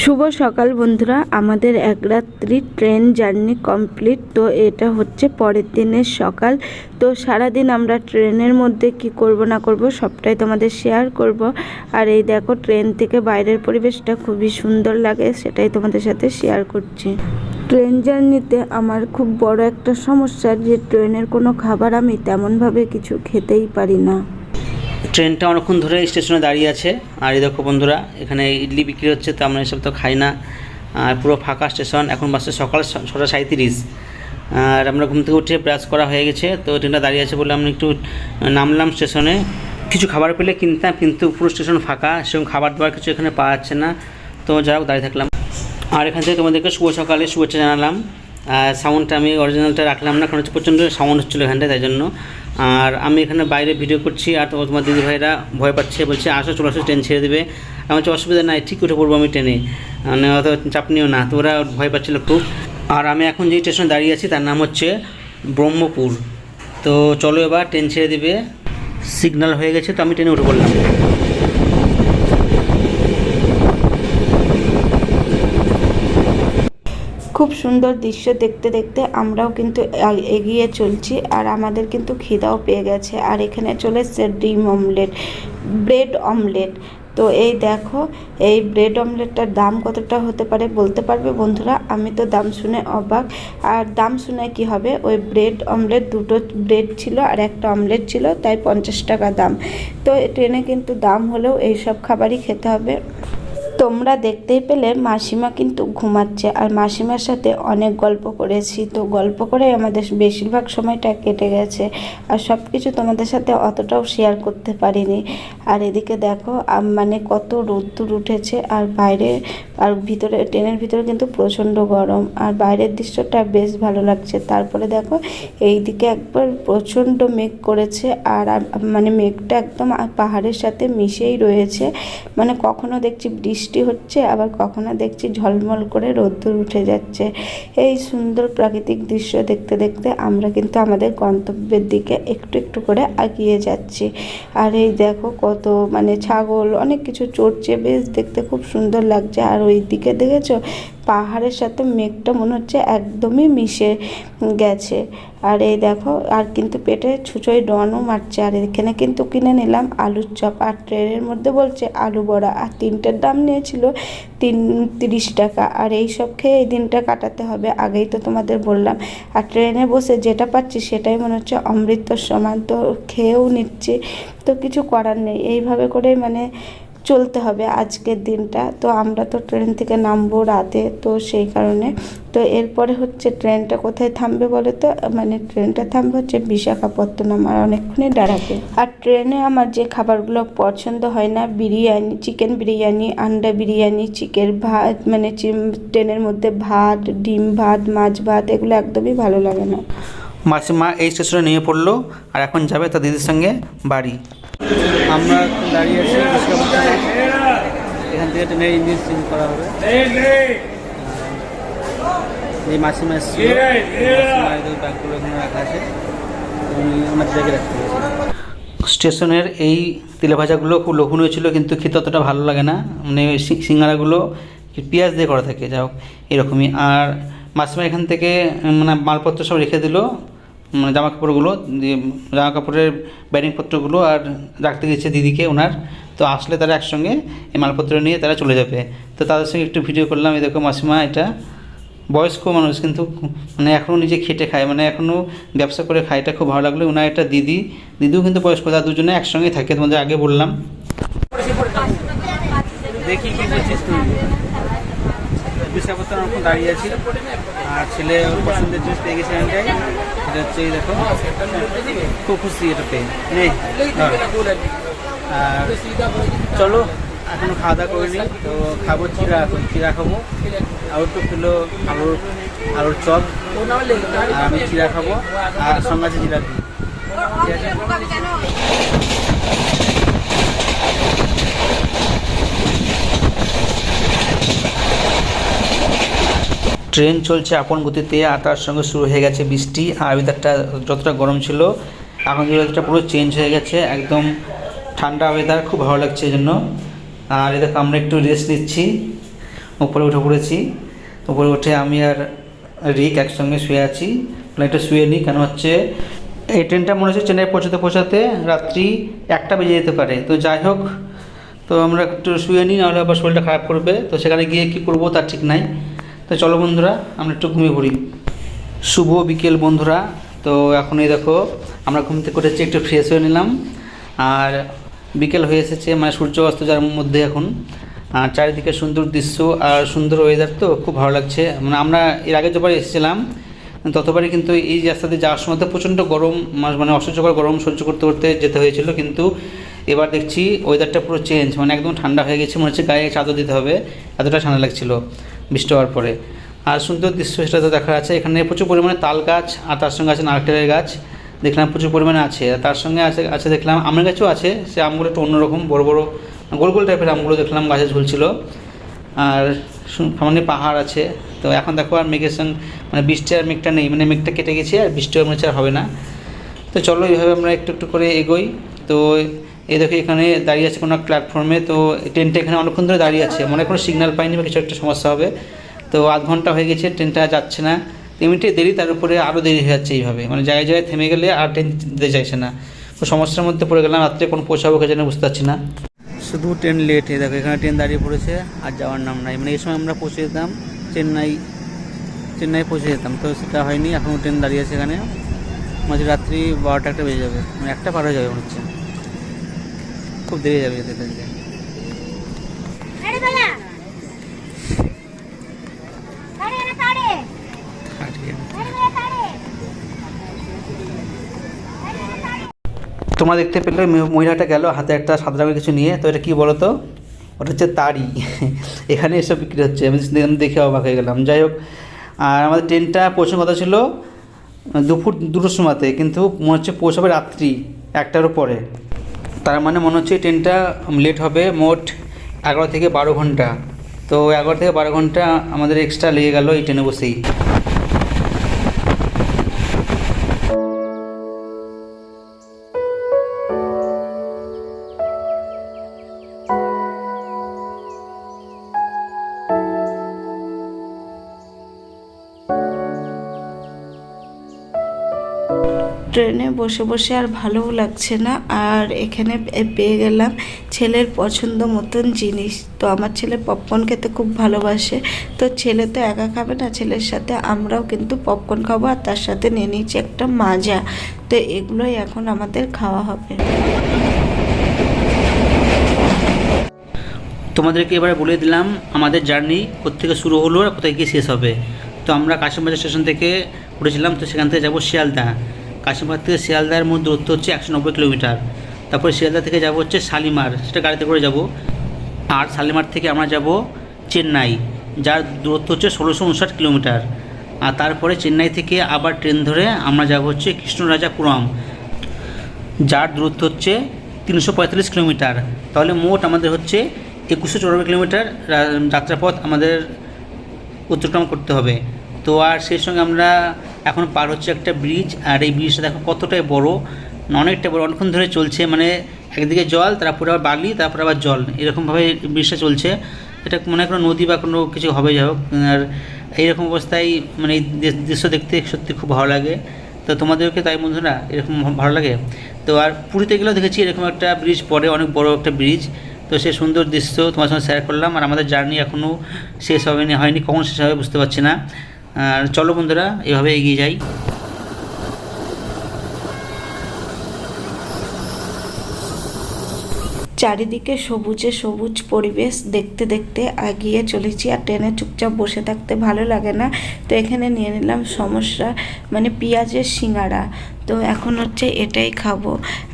শুভ সকাল বন্ধুরা, আমাদের এক রাত্রি ট্রেন জার্নি কমপ্লিট, তো এটা হচ্ছে পরের দিনের সকাল। তো সারাদিন আমরা ট্রেনের মধ্যে কি করব না করব সবটাই তোমাদের শেয়ার করব। আর এই দেখো, ট্রেন থেকে বাইরের পরিবেশটা খুবই সুন্দর লাগে, সেটাই তোমাদের সাথে শেয়ার করছি। ট্রেন জার্নিতে আমার খুব বড় একটা সমস্যা যে ট্রেনের কোনো খাবার আমি তেমনভাবে কিছু খেতেই পারি না। ট্রেনটা অনেকক্ষণ ধরে স্টেশনে দাঁড়িয়ে আছে। আর এই দেখো বন্ধুরা, এখানে ইডলি বিক্রি হচ্ছে, তো আমরা এসব তো খাই না। আর পুরো ফাঁকা স্টেশন, এখন বাসে সকাল ছটা সাঁত্রিশ আর আমরা ঘুম থেকে উঠে ব্রাশ করা হয়ে গেছে, তো ট্রেনটা দাঁড়িয়ে আছে বলে আমরা একটু নামলাম স্টেশনে। কিছু খাবার পেলে কিনতাম, কিন্তু পুরো স্টেশন ফাঁকা, সেরকম খাবার দাবার কিছু এখানে পাওয়া যাচ্ছে না। তো যাই হোক, দাঁড়িয়ে থাকলাম। আর এখান থেকে তোমাদেরকে শুভ সকালে শুভেচ্ছা জানালাম। আর সাউন্ডটা আমি অরিজিনালটা রাখলাম না, কারণ হচ্ছে প্রচণ্ড সাউন্ড হচ্ছিল এখানটায়, তাই জন্য। আর আমি এখানে বাইরে ভিডিও করছি আর তোমার দিদি ভাইরা ভয় পাচ্ছে, বলছে, আসো, চলে আসো ট্রেন ছেড়ে দেবে। আমার হচ্ছে অসুবিধা নাই ঠিক উঠে পড়ব আমি ট্রেনে মানে অত চাপ নিও না, তো ওরা ভয় পাচ্ছিলো খুব। আর আমি এখন যে স্টেশনে দাঁড়িয়ে আছি, তার নাম হচ্ছে ব্রহ্মপুর। তো চলো এবার ট্রেন ছেড়ে দেবে। সিগনাল হয়ে গেছে, তো আমি ট্রেনে উঠে পড়লাম। সুন্দর দৃশ্য দেখতে দেখতে আমরাও কিন্তু এগিয়ে চলছি আর আমাদের কিন্তু খিদাও পেয়ে গেছে। আর এখানে চলে এসছে ডিম অমলেট, ব্রেড অমলেট। তো এই দেখো, এই ব্রেড অমলেটটার দাম কতটা হতে পারে বলতে পারবে বন্ধুরা? আমি তো দাম শুনে অবাক। আর দাম শুনে কি হবে? ওই ব্রেড অমলেট দুটো ব্রেড ছিল আর একটা অমলেট ছিল, তাই পঞ্চাশ টাকা দাম। তো ট্রেনে কিন্তু দাম হলেও এই সব খাবারই খেতে হবে। তোমরা দেখতেই পেলে মাসিমা কিন্তু ঘুমাচ্ছে। আর মাসিমার সাথে অনেক গল্প করেছি। তো গল্প করে আমাদের বেশিরভাগ সময়টা কেটে গেছে। আর সব কিছু তোমাদের সাথে অতটাও শেয়ার করতে পারিনি। আর এদিকে দেখো মানে কত রোদ্দুর উঠেছে। আর বাইরে, আর ভিতরে, ট্রেনের ভিতরে কিন্তু প্রচণ্ড গরম। আর বাইরের দৃশ্যটা বেশ ভালো লাগছে। তারপরে দেখো এই দিকে একবার প্রচণ্ড মেঘ করেছে। আর মানে মেঘটা একদম পাহাড়ের সাথে মিশেই রয়েছে। মানে কখনো দেখছি বৃষ্টি হচ্ছে, আবার কখনো দেখছি ঝলমল করে রোদ্দুর উঠে যাচ্ছে। এই সুন্দর প্রাকৃতিক দৃশ্য দেখতে দেখতে আমরা কিন্তু আমাদের গন্তব্যের দিকে একটু একটু করে এগিয়ে যাচ্ছি। আর এই দেখো কত মানে ছাগল, অনেক কিছু চড়ছে, বেশ দেখতে খুব সুন্দর লাগছে। আর ওই দিকে দেখেছ? পাহাড়ের সাথে মেঘটা মনে হচ্ছে একদমই মিশে গেছে। আর এই দেখো, আর কিন্তু পেটে ছুঁচোয় ডনও মারছে। আর এখানে কিন্তু কিনে নিলাম আলুর চপ। আর ট্রেনের মধ্যে বলছে আলু বড়া। আর তিনটের দাম নিয়েছিল তিন, তিরিশ টাকা। আর এই সব খেয়ে এই দিনটা কাটাতে হবে। আগেই তো তোমাদের বললাম। আর ট্রেনে বসে যেটা পাচ্ছি সেটাই মনে হচ্ছে অমৃত সমান তো খেয়েও নিচ্ছি। তো কিছু করার নেই। এইভাবে করেই মানে চলতে হবে আজকের দিনটা। তো আমরা তো ট্রেন থেকে নামবো রাতে, তো সেই কারণে। তো এরপরে হচ্ছে ট্রেনটা কোথায় থামবে বলে তো মানে ট্রেনটা থামবে হচ্ছে বিশাখাপত্তনম, আর অনেকক্ষণই দাঁড়াবে। আর ট্রেনে আমার যে খাবারগুলো পছন্দ হয় না, বিরিয়ানি, চিকেন বিরিয়ানি, আন্ডা বিরিয়ানি চিকেন ভাত মানে ট্রেনের মধ্যে ভাত, ডিম ভাত, মাছ ভাত, এগুলো একদমই ভালো লাগে না। মাসিমা এই স্টেশনে নিয়ে পড়ল, আর এখন যাবে তার দিদির সঙ্গে বাড়ি। আমরা দাঁড়িয়ে আছি এখান থেকে ট্রেনের ইঞ্জিন চেঞ্জ করা হবে। এই মাসিমা এসেছিল। ব্যাগগুলো এখানে রাখা আছে। স্টেশনের এই তেলে ভাজাগুলো খুব লোভনীয় ছিল, কিন্তু খেতে অতটা ভালো লাগে না। মানে সিঙ্গারাগুলো পেঁয়াজ দিয়ে করা থাকে, যাই হোক, এরকমই। আর মাসিমা এখান থেকে মানে মালপত্র সব রেখে দিল। মানে জামা কাপড়গুলো জামা কাপড়ের ব্যাটিংপত্রগুলো আর রাখতে গেছে দিদিকে ওনার, তো আসলে তারা একসঙ্গে এই মালপত্র নিয়ে তারা চলে যাবে। তো তাদের সঙ্গে একটু ভিডিও করলাম দেখো মাসিমা এটা, বয়স্ক মানুষ কিন্তু মানে এখনও নিজে খেটে খায় মানে এখনও ব্যবসা করে খায়, এটা খুব ভালো লাগল। ওনার একটা দিদি, দিদিও কিন্তু বয়স্ক, তারা দুজনে একসঙ্গে থাকে, তোমাদের আগে বললাম। দেখি কি করছিস তুই। দাঁড়িয়ে আছি, আর ছেলে পছন্দের জিনিস পেয়ে গেছে এটা হচ্ছে এই দেখো। খুব খুশি এটা পেয়ে। নেই? চলো, এখনও খাওয়া দাওয়া করিনি, তো খাব চিরা এখন, চিরা খাব। আর একটু কিলো আলুর আলুর চপ আমি চিরা খাব। আর সঙ্গে আছে জিলাপি। ঠিক ট্রেন চলছে আপন গতিতে, আর তার সঙ্গে শুরু হয়ে গেছে বৃষ্টি, আর ওয়েদারটা যতটা গরম ছিল, এখন ওয়েদারটা পুরো চেঞ্জ হয়ে গেছে, একদম ঠান্ডা ওয়েদার খুব ভালো লাগছে এই জন্য। আর এদেরকে আমরা একটু রেস্ট নিচ্ছি, উপরে উঠে পড়েছি। উপরে উঠে আমি আর রিক একসঙ্গে শুয়ে আছি ফ্লাইটে শুয়ে নিই কেন হচ্ছে এই ট্রেনটা মনে হচ্ছে চেন্নাই পৌঁছাতে পৌঁছাতে রাত্রি একটা বেজে যেতে পারে। তো যাই হোক, তো আমরা একটু শুয়ে নিই নাহলে আবার শরীরটা খারাপ করবে। তো সেখানে গিয়ে কী করব, তার ঠিক নাই। তো চলো বন্ধুরা, আমরা একটু ঘুমিয়ে পড়ি। শুভ বিকেল বন্ধুরা, তো এখন এই দেখো, আমরা ঘুম থেকে উঠেছি, একটু ফ্রেশ হয়ে নিলাম। আর বিকেল হয়ে এসেছে মানে সূর্য অস্ত যার মধ্যে এখন। আর চারিদিকে সুন্দর দৃশ্য আর সুন্দর ওয়েদার তো খুব ভালো লাগছে। মানে আমরা এর আগে যতবার এসেছিলাম, ততবারই কিন্তু এই রাস্তাতে যাওয়ার সময় তো প্রচণ্ড গরম মানে অসহ্যকর গরম সহ্য করতে করতে যেতে হয়েছিল। কিন্তু এবার দেখছি ওয়েদারটা পুরো চেঞ্জ মানে একদম ঠান্ডা হয়ে গেছে, মনে হচ্ছে গায়ে চাদর দিতে হবে। এতটা ঠান্ডা লাগছিল। বৃষ্টি হওয়ার পরে। আর সুন্দর দৃশ্য সেটা তো দেখা যাচ্ছে, এখানে প্রচুর পরিমাণে তাল গাছ আর তার সঙ্গে আছে নারকেলের গাছ, দেখলাম প্রচুর পরিমাণে আছে। আর তার সঙ্গে আছে আছে দেখলাম আমের গাছও আছে, সে আমগুলো একটু অন্যরকম, বড় বড় গোল গোল টাইপের আমগুলো দেখলাম গাছে ঝুলছিল। আর সামনে পাহাড় আছে, তো এখন দেখো আর মেঘের সঙ্গে মানে বৃষ্টি আর মেঘটা নেই মানে মেঘটা কেটে গেছে আর বৃষ্টি আর হবে না। তো চলো এইভাবে আমরা একটু একটু করে এগোই। তো এই দেখো এখানে দাঁড়িয়ে আছে কোনো প্ল্যাটফর্মে তো ট্রেনটা এখানে অনেকক্ষণ ধরে দাঁড়িয়ে আছে। মনে কোনো সিগন্যাল পাইনি বা কিছু একটা সমস্যা হবে। তো আধ ঘণ্টা হয়ে গেছে ট্রেনটা যাচ্ছে না। এমনিতে দেরি, তার উপরে আরও দেরি হয়ে যাচ্ছে এইভাবে। মানে জায়গায় জায়গায় থেমে গেলে আর ট্রেন যেতে চাইছে না। তো সমস্যার মধ্যে পড়ে গেলাম, রাত্রে কোনো পৌঁছাবো কে যেন বুঝতে পারছি না। শুধু ট্রেন লেট এই দেখো এখানে ট্রেন দাঁড়িয়ে পড়েছে, আর যাওয়ার নাম নাই। মানে এই সময় আমরা পৌঁছে যেতাম, চেন্নাই চেন্নাই পৌঁছে যেতাম। তো সেটা হয়নি, এখনও ট্রেন দাঁড়িয়ে আছে এখানে। মাঝে রাত্রি বারোটা একটা বেজে যাবে। মানে একটা পার হয়ে যাবে মনে হচ্ছে। খুব দেরি যাবে যেতে যেতে। তোমরা দেখতে পেলে মহিলাটা গেল, হাতে একটা সাদা রঙের কিছু নিয়ে। তো এটা কি বলো তো ওটা হচ্ছে তাড়ি এখানে এসব বিক্রি হচ্ছে। আমি দেখে অবাক হয়ে গেলাম। যাই হোক, আর আমাদের ট্রেনটা পৌঁছানোর কথা ছিল দুপুর দুটোর সময়তে। কিন্তু মনে হচ্ছে পৌঁছাবে রাত্রি একটারও পরে তার মানে মনে হচ্ছে ট্রেনটা লেট হবে মোট এগারো থেকে বারো ঘণ্টা। তো এগারো থেকে বারো ঘণ্টা আমাদের এক্সট্রা লেগে গেল এই ট্রেনে বসেই। ট্রেনে বসে বসে আর ভালোও লাগছে না। আর এখানে পেয়ে গেলাম ছেলের পছন্দ মতন জিনিস। তো আমার ছেলে পপকর্ন খেতে খুব ভালোবাসে। তো ছেলে তো একা খাবে না, ছেলের সাথে আমরাও কিন্তু পপকর্ন খাব আর তার সাথে নিয়ে নিয়েছি একটা মাজা। তো এগুলোই এখন আমাদের খাওয়া হবে। তোমাদেরকে এবারে বলে দিলাম, আমাদের জার্নি কোথেকে শুরু হলো আর কোথায় গিয়ে শেষ হবে। তো আমরা কাশিমবাজার স্টেশন থেকে উঠেছিলাম, তো সেখান থেকে যাব শিয়ালদা। কাশিমবাজার থেকে শিয়ালদার মধ্যে দূরত্ব হচ্ছে একশো নব্বই কিলোমিটার। তারপরে শিয়ালদা থেকে যাব হচ্ছে শালিমার, সেটা গাড়িতে করে যাব। আর শালিমার থেকে আমরা যাব চেন্নাই, যার দূরত্ব হচ্ছে ষোলোশো উনষাট কিলোমিটার। আর তারপরে চেন্নাই থেকে আবার ট্রেন ধরে আমরা যাব হচ্ছে কৃষ্ণরাজাপুরম যার দূরত্ব হচ্ছে তিনশো পঁয়তাল্লিশ কিলোমিটার। তাহলে মোট আমাদের হচ্ছে একুশশো চৌরানব্বই কিলোমিটার যাত্রাপথ আমাদের অতিক্রম করতে হবে। তো আর সেই সঙ্গে আমরা এখন পার হচ্ছে একটা ব্রিজ আর এই ব্রিজটা দেখো কতটাই বড়। অনেকটা বড়, অনেকক্ষণ ধরে চলছে মানে একদিকে জল, তারপরে আবার বালি, তারপরে আবার জল। এরকমভাবে ব্রিজটা চলছে। এটা মনে কোনো নদী বা কোনো কিছু হবে, যাই হোক। আর এইরকম অবস্থায় মানে এই দৃশ্য দেখতে সত্যি খুব ভালো লাগে। তো তোমাদেরকে তাই বন্ধুরা, এরকম ভালো লাগে? তো আর পুরীতে গেলেও দেখেছি এরকম একটা ব্রিজ পড়ে, অনেক বড় একটা ব্রিজ তো সে সুন্দর দৃশ্য তোমার সঙ্গে শেয়ার করলাম, আর আমাদের জার্নি এখনও শেষ হয়নি হয়নি, কখন শেষ হবে বুঝতে পারছি না। আর চলো বন্ধুরা, এভাবে এগিয়ে যাই। চারিদিকে সবুজে সবুজ পরিবেশ দেখতে দেখতে এগিয়ে চলেছি আর ট্রেনে চুপচাপ বসে থাকতে ভালো লাগে না। তো এখানে নিয়ে নিলাম সমস্যা মানে পেঁয়াজের সিঙ্গারা তো এখন হচ্ছে এটাই খাব।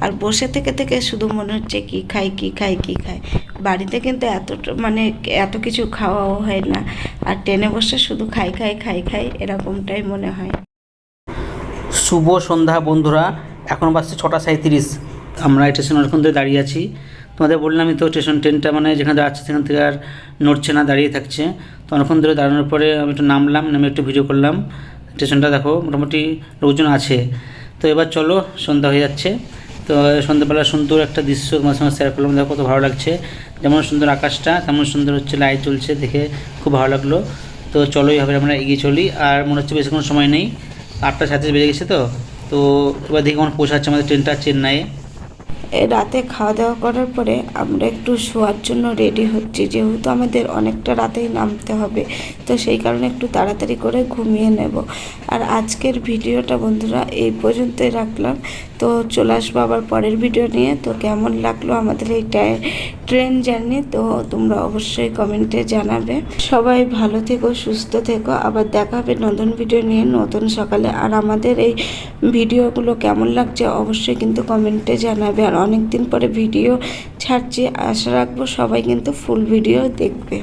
আর বসে থেকে থেকে শুধু মনে হচ্ছে কি খাই কি খাই কি খাই। বাড়িতে কিন্তু এত মানে এত কিছু খাওয়াও হয় না। আর ট্রেনে বসে শুধু খাই খাই খাই খাই এরকমটাই মনে হয়। শুভ সন্ধ্যা বন্ধুরা, এখন বাসছে ছটা সাঁত্রিশ আমরা স্টেশন অনেকক্ষণ ধরে দাঁড়িয়ে আছি। তোমাদের বললামই তো স্টেশন ট্রেনটা মানে যেখানে দাঁড়াচ্ছে সেখান থেকে আর নড়ছে না, দাঁড়িয়ে থাকছে। তো অনেকক্ষণ ধরে দাঁড়ানোর পরে আমি একটু নামলাম, নামে একটু ভিডিও করলাম। স্টেশনটা দেখো, মোটামুটি লোকজন আছে। তো এবার চলো, সন্ধ্যা হয়ে যাচ্ছে। তো সন্ধ্যাবেলা সুন্দর একটা দৃশ্য তোমার সঙ্গে শেয়ার করলাম। দেখো কত ভালো লাগছে। যেমন সুন্দর আকাশটা, তেমন সুন্দর হচ্ছে লাইট জ্বলছে দেখে খুব ভালো লাগল। তো চলো এইভাবে আমরা এগিয়ে চলি। আর মনে হচ্ছে বেশি কোনো সময় নেই। আটটা সাথে বেজে গেছে তো। তো এবার দেখি কখন পৌঁছাচ্ছে আমাদের ট্রেনটা চেন্নাইয়ে। রাতে খাওয়া দাওয়া করার পরে আমরা একটু শোয়ার জন্য রেডি হচ্ছি। যেহেতু আমাদের অনেকটা রাতেই নামতে হবে, তো সেই কারণে একটু তাড়াতাড়ি করে ঘুমিয়ে নেব। আর আজকের ভিডিওটা বন্ধুরা এই পর্যন্তই রাখলাম। তো চলে আসব আবার পরের ভিডিও নিয়ে। তো কেমন লাগল আমাদের এই ট্রেন জার্নি তো তোমরা অবশ্যই কমেন্টে জানাবে। সবাই ভালো থেকো, সুস্থ থেকো। আবার দেখা হবে নতুন ভিডিও নিয়ে, নতুন সকালে। আর আমাদের এই ভিডিওগুলো কেমন লাগছে অবশ্যই কিন্তু কমেন্টে জানাবে। আর অনেক দিন পরে ভিডিও ছাড়ছি। আশা রাখব সবাই কিন্তু ফুল ভিডিও দেখবে।